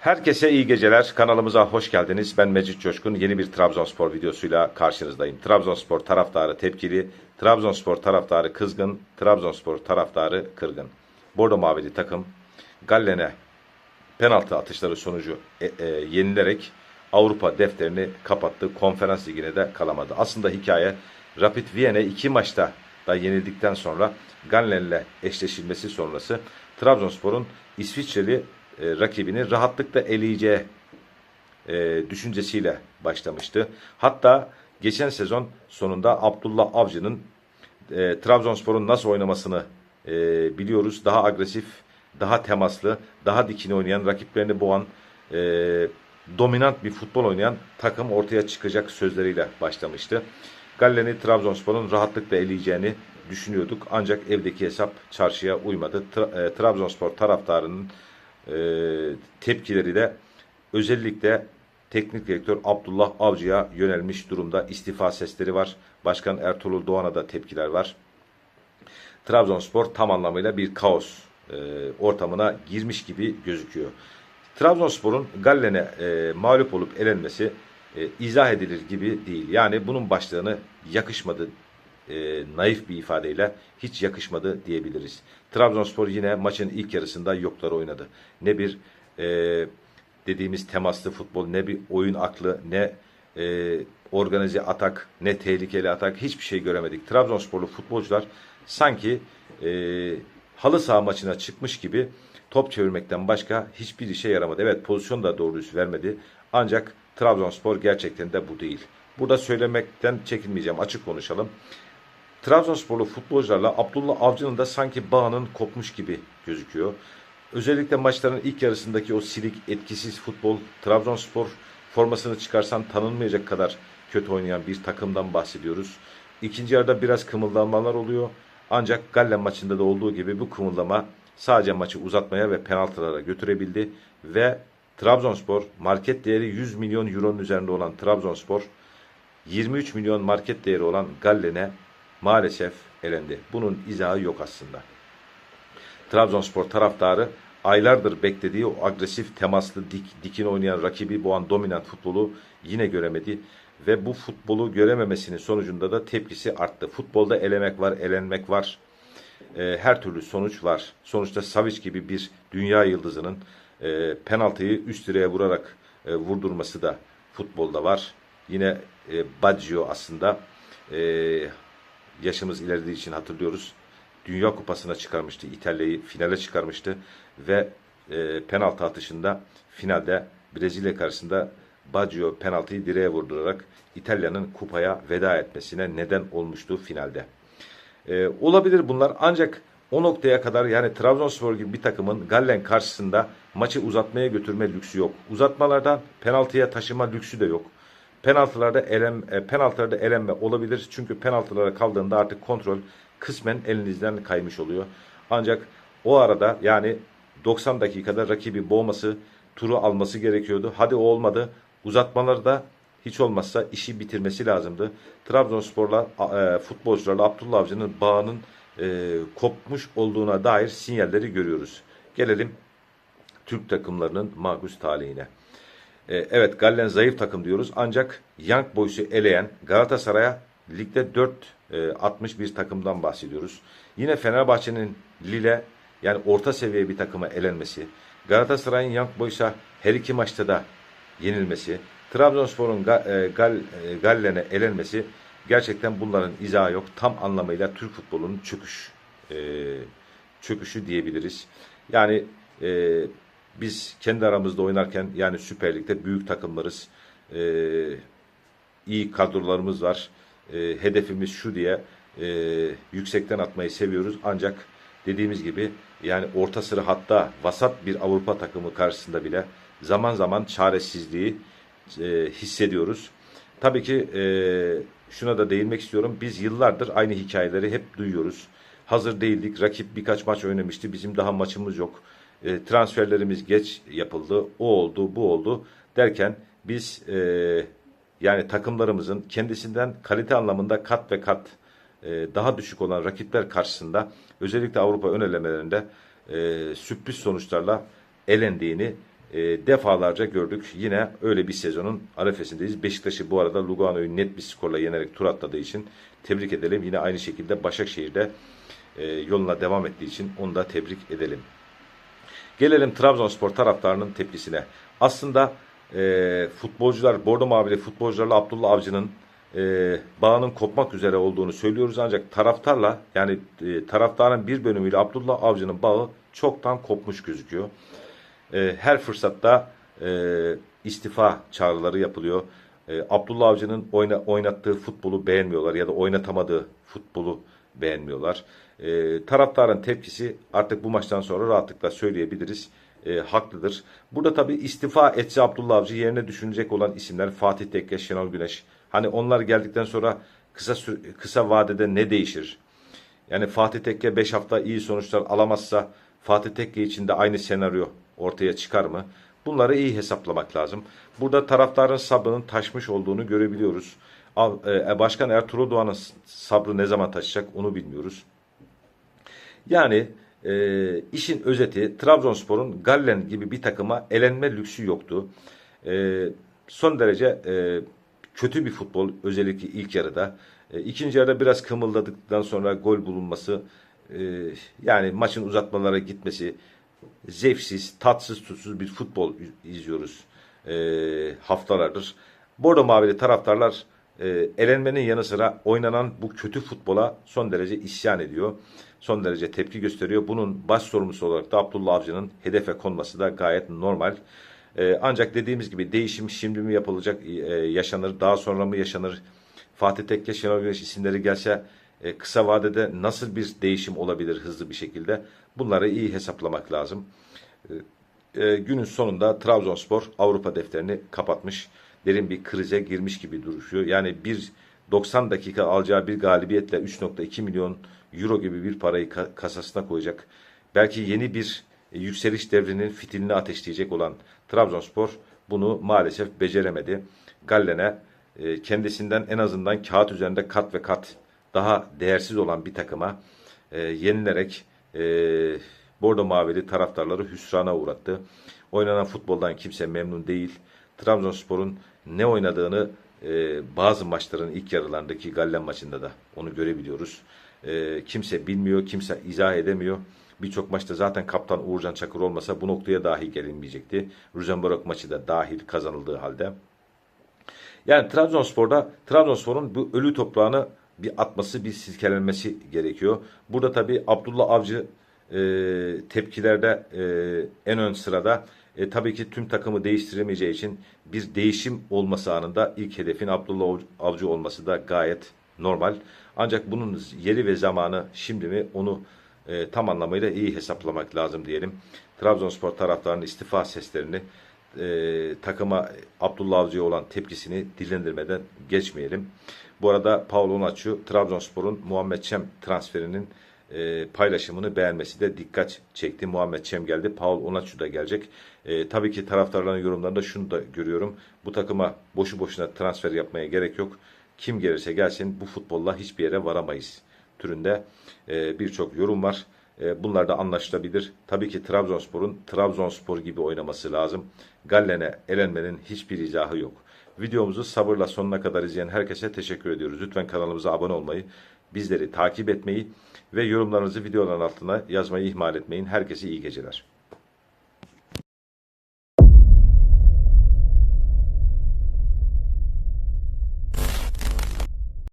Herkese iyi geceler. Kanalımıza hoş geldiniz. Ben Mecit Coşkun. Yeni bir Trabzonspor videosuyla karşınızdayım. Trabzonspor taraftarı tepkili, Trabzonspor taraftarı kızgın, Trabzonspor taraftarı kırgın. Bordo Mavili takım Gallen'e penaltı atışları sonucu e, e, yenilerek Avrupa defterini kapattı. Konferans ligine de kalamadı. Aslında hikaye Rapid Viena iki maçta da yenildikten sonra Gallen'le eşleşilmesi sonrası Trabzonspor'un İsviçreli e, rakibini rahatlıkla eleyeceği e, düşüncesiyle başlamıştı. Hatta geçen sezon sonunda Abdullah Avcı'nın e, Trabzonspor'un nasıl oynamasını e, biliyoruz. Daha agresif, daha temaslı, daha dikine oynayan, rakiplerini boğan, e, dominant bir futbol oynayan takım ortaya çıkacak sözleriyle başlamıştı. Gallen'i Trabzonspor'un rahatlıkla eleyeceğini düşünüyorduk. Ancak evdeki hesap çarşıya uymadı. Tra- e, Trabzonspor taraftarının e, tepkileri de özellikle teknik direktör Abdullah Avcı'ya yönelmiş durumda. İstifa sesleri var. Başkan Ertuğrul Doğan'a da tepkiler var. Trabzonspor tam anlamıyla bir kaos e, ortamına girmiş gibi gözüküyor. Trabzonspor'un Gallen'e e, mağlup olup elenmesi e, izah edilir gibi değil. Yani bunun başlığını yakışmadı e, naif bir ifadeyle hiç yakışmadı diyebiliriz. Trabzonspor yine maçın ilk yarısında yokları oynadı. Ne bir e, dediğimiz temaslı futbol, ne bir oyun aklı, ne e, organize atak, ne tehlikeli atak hiçbir şey göremedik. Trabzonsporlu futbolcular sanki e, halı saha maçına çıkmış gibi top çevirmekten başka hiçbir işe yaramadı. Evet pozisyon da doğru düz vermedi. Ancak Trabzonspor gerçekten de bu değil. Burada söylemekten çekinmeyeceğim. Açık konuşalım. Trabzonsporlu futbolcularla Abdullah Avcı'nın da sanki bağının kopmuş gibi gözüküyor. Özellikle maçların ilk yarısındaki o silik, etkisiz futbol, Trabzonspor formasını çıkarsan tanınmayacak kadar kötü oynayan bir takımdan bahsediyoruz. İkinci yarıda biraz kımıldanmalar oluyor. Ancak Gallen maçında da olduğu gibi bu kımıldama sadece maçı uzatmaya ve penaltılara götürebildi. Ve Trabzonspor market değeri 100 milyon euronun üzerinde olan Trabzonspor 23 milyon market değeri olan Gallen'e maalesef elendi. Bunun izahı yok aslında. Trabzonspor taraftarı aylardır beklediği o agresif, temaslı, dik, dikin oynayan rakibi boğan dominant futbolu yine göremedi. Ve bu futbolu görememesinin sonucunda da tepkisi arttı. Futbolda elemek var, elenmek var. E, her türlü sonuç var. Sonuçta Savic gibi bir dünya yıldızının e, penaltıyı üst direğe vurarak e, vurdurması da futbolda var. Yine e, Baggio aslında e, yaşımız ilerlediği için hatırlıyoruz. Dünya Kupası'na çıkarmıştı. İtalya'yı finale çıkarmıştı. Ve e, penaltı atışında finalde Brezilya karşısında Baggio penaltıyı direğe vurdurarak İtalya'nın kupaya veda etmesine neden olmuştu finalde. E, olabilir bunlar ancak o noktaya kadar yani Trabzonspor gibi bir takımın Gallen karşısında maçı uzatmaya götürme lüksü yok. Uzatmalardan penaltıya taşıma lüksü de yok. Penaltılarda elem, e, penaltılarda elenme olabilir. Çünkü penaltılara kaldığında artık kontrol kısmen elinizden kaymış oluyor. Ancak o arada yani 90 dakikada rakibi boğması, turu alması gerekiyordu. Hadi o olmadı. Uzatmalarda hiç olmazsa işi bitirmesi lazımdı. Trabzonspor'la e, futbolcularla Abdullah Avcı'nın bağının e, kopmuş olduğuna dair sinyalleri görüyoruz. Gelelim Türk takımlarının magus talihine. E, evet Gallen zayıf takım diyoruz ancak Young Boys'u eleyen Galatasaray'a ligde 4 e, atmış bir takımdan bahsediyoruz. Yine Fenerbahçe'nin Lille yani orta seviye bir takıma elenmesi, Galatasaray'ın Young Boys'a her iki maçta da yenilmesi, Trabzonspor'un Ga- e, Gal, e, Gallen'e elenmesi gerçekten bunların izahı yok. Tam anlamıyla Türk futbolunun çöküş e, çöküşü diyebiliriz. Yani e, biz kendi aramızda oynarken yani Süper Lig'de büyük takımlarız. E, iyi kadrolarımız var. E, hedefimiz şu diye e, yüksekten atmayı seviyoruz. Ancak dediğimiz gibi yani orta sıra hatta vasat bir Avrupa takımı karşısında bile zaman zaman çaresizliği e, hissediyoruz. Tabii ki e, şuna da değinmek istiyorum. Biz yıllardır aynı hikayeleri hep duyuyoruz. Hazır değildik. Rakip birkaç maç oynamıştı. Bizim daha maçımız yok. E, transferlerimiz geç yapıldı. O oldu, bu oldu derken biz e, yani takımlarımızın kendisinden kalite anlamında kat ve kat e, daha düşük olan rakipler karşısında özellikle Avrupa ön elemelerinde e, sürpriz sonuçlarla elendiğini e, defalarca gördük. Yine öyle bir sezonun arefesindeyiz. Beşiktaş'ı bu arada Lugano'yu net bir skorla yenerek tur atladığı için tebrik edelim. Yine aynı şekilde Başakşehir'de e, yoluna devam ettiği için onu da tebrik edelim. Gelelim Trabzonspor taraftarının tepkisine. Aslında e, futbolcular, Bordo Mavili futbolcularla Abdullah Avcı'nın e, bağının kopmak üzere olduğunu söylüyoruz. Ancak taraftarla yani e, taraftarın bir bölümüyle Abdullah Avcı'nın bağı çoktan kopmuş gözüküyor. E, her fırsatta e, istifa çağrıları yapılıyor. E, Abdullah Avcı'nın oyna, oynattığı futbolu beğenmiyorlar ya da oynatamadığı futbolu beğenmiyorlar. E, taraftarın tepkisi artık bu maçtan sonra rahatlıkla söyleyebiliriz. E, haklıdır. Burada tabii istifa etse Abdullah Avcı yerine düşünecek olan isimler Fatih Tekke, Şenol Güneş. Hani onlar geldikten sonra kısa kısa vadede ne değişir? Yani Fatih Tekke 5 hafta iyi sonuçlar alamazsa Fatih Tekke için de aynı senaryo ortaya çıkar mı? Bunları iyi hesaplamak lazım. Burada taraftarın sabrının taşmış olduğunu görebiliyoruz. Av- e, Başkan Ertuğrul Doğan'ın sabrı ne zaman taşacak onu bilmiyoruz. Yani e, işin özeti Trabzonspor'un Gallen gibi bir takıma elenme lüksü yoktu. E, son derece e, kötü bir futbol özellikle ilk yarıda. E, ikinci yarıda biraz kımıldadıktan sonra gol bulunması e, yani maçın uzatmalara gitmesi zevksiz, tatsız, tutsuz bir futbol izliyoruz e, haftalardır. Bordo Mavili taraftarlar e, elenmenin yanı sıra oynanan bu kötü futbola son derece isyan ediyor. Son derece tepki gösteriyor. Bunun baş sorumlusu olarak da Abdullah Avcı'nın hedefe konması da gayet normal. E, ancak dediğimiz gibi değişim şimdi mi yapılacak, e, yaşanır, daha sonra mı yaşanır? Fatih Tekke, Şenol Güneş isimleri gelse e, kısa vadede nasıl bir değişim olabilir hızlı bir şekilde? Bunları iyi hesaplamak lazım. E, günün sonunda Trabzonspor Avrupa defterini kapatmış. Derin bir krize girmiş gibi duruşuyor. Yani bir 90 dakika alacağı bir galibiyetle 3.2 milyon euro gibi bir parayı ka- kasasına koyacak. Belki yeni bir e, yükseliş devrinin fitilini ateşleyecek olan Trabzonspor bunu maalesef beceremedi. Gallen'e e, kendisinden en azından kağıt üzerinde kat ve kat daha değersiz olan bir takıma e, yenilerek Bordo Mavili taraftarları hüsrana uğrattı. Oynanan futboldan kimse memnun değil. Trabzonspor'un ne oynadığını e, bazı maçların ilk yarılarındaki Gallen maçında da onu görebiliyoruz. E, kimse bilmiyor, kimse izah edemiyor. Birçok maçta zaten kaptan Uğurcan Çakır olmasa bu noktaya dahi gelinmeyecekti. Rosenborg maçı da dahil kazanıldığı halde. Yani Trabzonspor'da Trabzonspor'un bu ölü toprağını bir atması, bir silkelenmesi gerekiyor. Burada tabii Abdullah Avcı e, tepkilerde e, en ön sırada. E, tabii ki tüm takımı değiştiremeyeceği için bir değişim olması anında ilk hedefin Abdullah Avcı olması da gayet normal. Ancak bunun yeri ve zamanı şimdi mi onu e, tam anlamıyla iyi hesaplamak lazım diyelim. Trabzonspor taraftarının istifa seslerini e, takıma Abdullah Avcı'ya olan tepkisini dillendirmeden geçmeyelim. Bu arada Paul Onaçu Trabzonspor'un Muhammed Çem transferinin e, paylaşımını beğenmesi de dikkat çekti. Muhammed Çem geldi. Paul Onaçu da gelecek. E, tabii ki taraftarların yorumlarında şunu da görüyorum. Bu takıma boşu boşuna transfer yapmaya gerek yok. Kim gelirse gelsin bu futbolla hiçbir yere varamayız türünde e, birçok yorum var. E, bunlar da anlaşılabilir. Tabii ki Trabzonspor'un Trabzonspor gibi oynaması lazım. Gallen'e elenmenin hiçbir izahı yok. Videomuzu sabırla sonuna kadar izleyen herkese teşekkür ediyoruz. Lütfen kanalımıza abone olmayı, bizleri takip etmeyi ve yorumlarınızı videoların altına yazmayı ihmal etmeyin. Herkese iyi geceler.